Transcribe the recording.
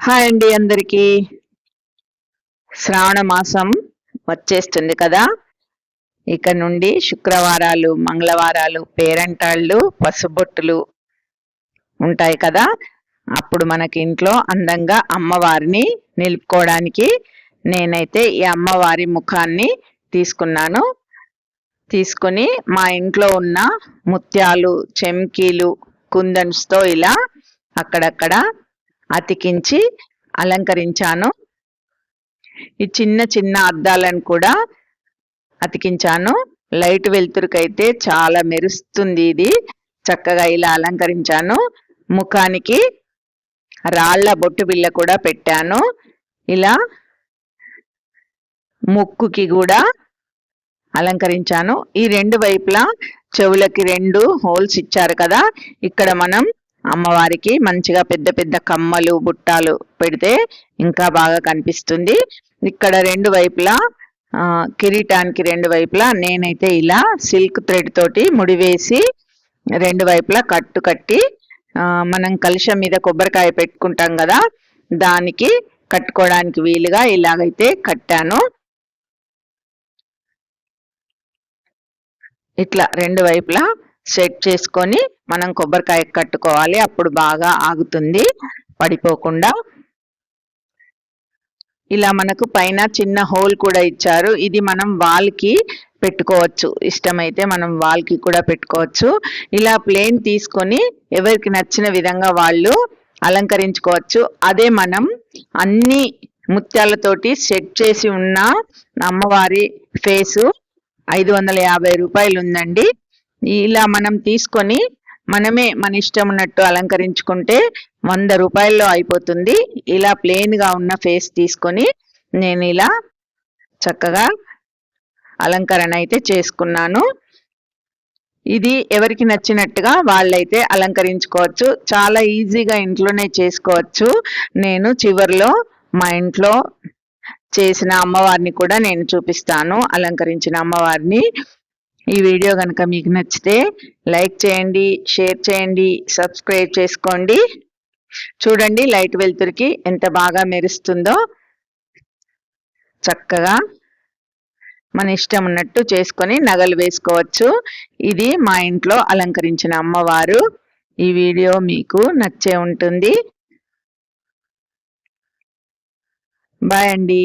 Hi అండి అందరికీ. శ్రావణ మాసం వచ్చేస్తుంది కదా. ఇక నుండి శుక్రవారాలు మంగళవారాలు పేరంటాళ్ళు పసుబొట్టులు ఉంటాయి కదా. అప్పుడు మనకి ఇంట్లో అందంగా అమ్మవారిని నిలుపుకోవడానికి నేనైతే ఈ అమ్మవారి ముఖాన్ని తీసుకున్నాను. తీసుకొని మా ఇంట్లో ఉన్న ముత్యాలు చెమ్కీలు కుందన్స్తో ఇలా అక్కడక్కడ అతికించి అలంకరించాను. ఈ చిన్న చిన్న అద్దాలను కూడా అతికించాను. లైట్ వెలుతురుకైతే చాలా మెరుస్తుంది ఇది. చక్కగా ఇలా అలంకరించాను. ముఖానికి రాళ్ళ బొట్టు బిళ్ళ కూడా పెట్టాను. ఇలా ముక్కుకి కూడా అలంకరించాను. ఈ రెండు వైపులా చెవులకి రెండు హోల్స్ ఇచ్చారు కదా. ఇక్కడ మనం అమ్మవారికి మంచిగా పెద్ద పెద్ద కమ్మలు బుట్టాలు పెడితే ఇంకా బాగా కనిపిస్తుంది. ఇక్కడ రెండు వైపులా కిరీటానికి రెండు వైపులా నేనైతే ఇలా సిల్క్ థ్రెడ్ తోటి ముడివేసి రెండు వైపులా కట్టు కట్టి మనం కలుషం మీద కొబ్బరికాయ పెట్టుకుంటాం కదా దానికి కట్టుకోవడానికి వీలుగా ఇలాగైతే కట్టాను. ఇట్లా రెండు వైపులా సెట్ చేసుకొని మనం కొబ్బరికాయ కట్టుకోవాలి. అప్పుడు బాగా ఆగుతుంది. పడిపోకుండా. ఇలా మనకు పైన చిన్న హోల్ కూడా ఇచ్చారు. ఇది మనం వాల్కి పెట్టుకోవచ్చు. ఇష్టమైతే మనం వాల్కి కూడా పెట్టుకోవచ్చు. ఇలా ప్లేన్ తీసుకొని ఎవరికి నచ్చిన విధంగా వాళ్ళు అలంకరించుకోవచ్చు. అదే మనం అన్ని ముత్యాలతోటి సెట్ చేసి ఉన్న అమ్మవారి ఫేసు ఐదు వందల యాభై రూపాయలు ఉందండి ఇలా మనం తీసుకొని మనమే మన ఇష్టం ఉన్నట్టు అలంకరించుకుంటే వంద రూపాయల్లో అయిపోతుంది. ఇలా ప్లెయిన్గా ఉన్న ఫేస్ తీసుకొని నేను ఇలా చక్కగా అలంకరణ అయితే చేసుకున్నాను. ఇది ఎవరికి నచ్చినట్టుగా వాళ్ళైతే అలంకరించుకోవచ్చు. చాలా ఈజీగా ఇంట్లోనే చేసుకోవచ్చు. నేను చివరిలో మా ఇంట్లో చేసిన అమ్మవారిని కూడా నేను చూపిస్తాను. అలంకరించిన అమ్మవారిని ఈ వీడియో కనుక మీకు నచ్చితే లైక్ చేయండి షేర్ చేయండి సబ్స్క్రైబ్ చేసుకోండి. చూడండి లైట్ వెలుతురికి ఎంత బాగా మెరుస్తుందో. చక్కగా మన ఇష్టం ఉన్నట్టు చేసుకొని నగలు వేసుకోవచ్చు. ఇది మా ఇంట్లో అలంకరించిన అమ్మవారు. ఈ వీడియో మీకు నచ్చే ఉంటుంది. బాయ్ అండి.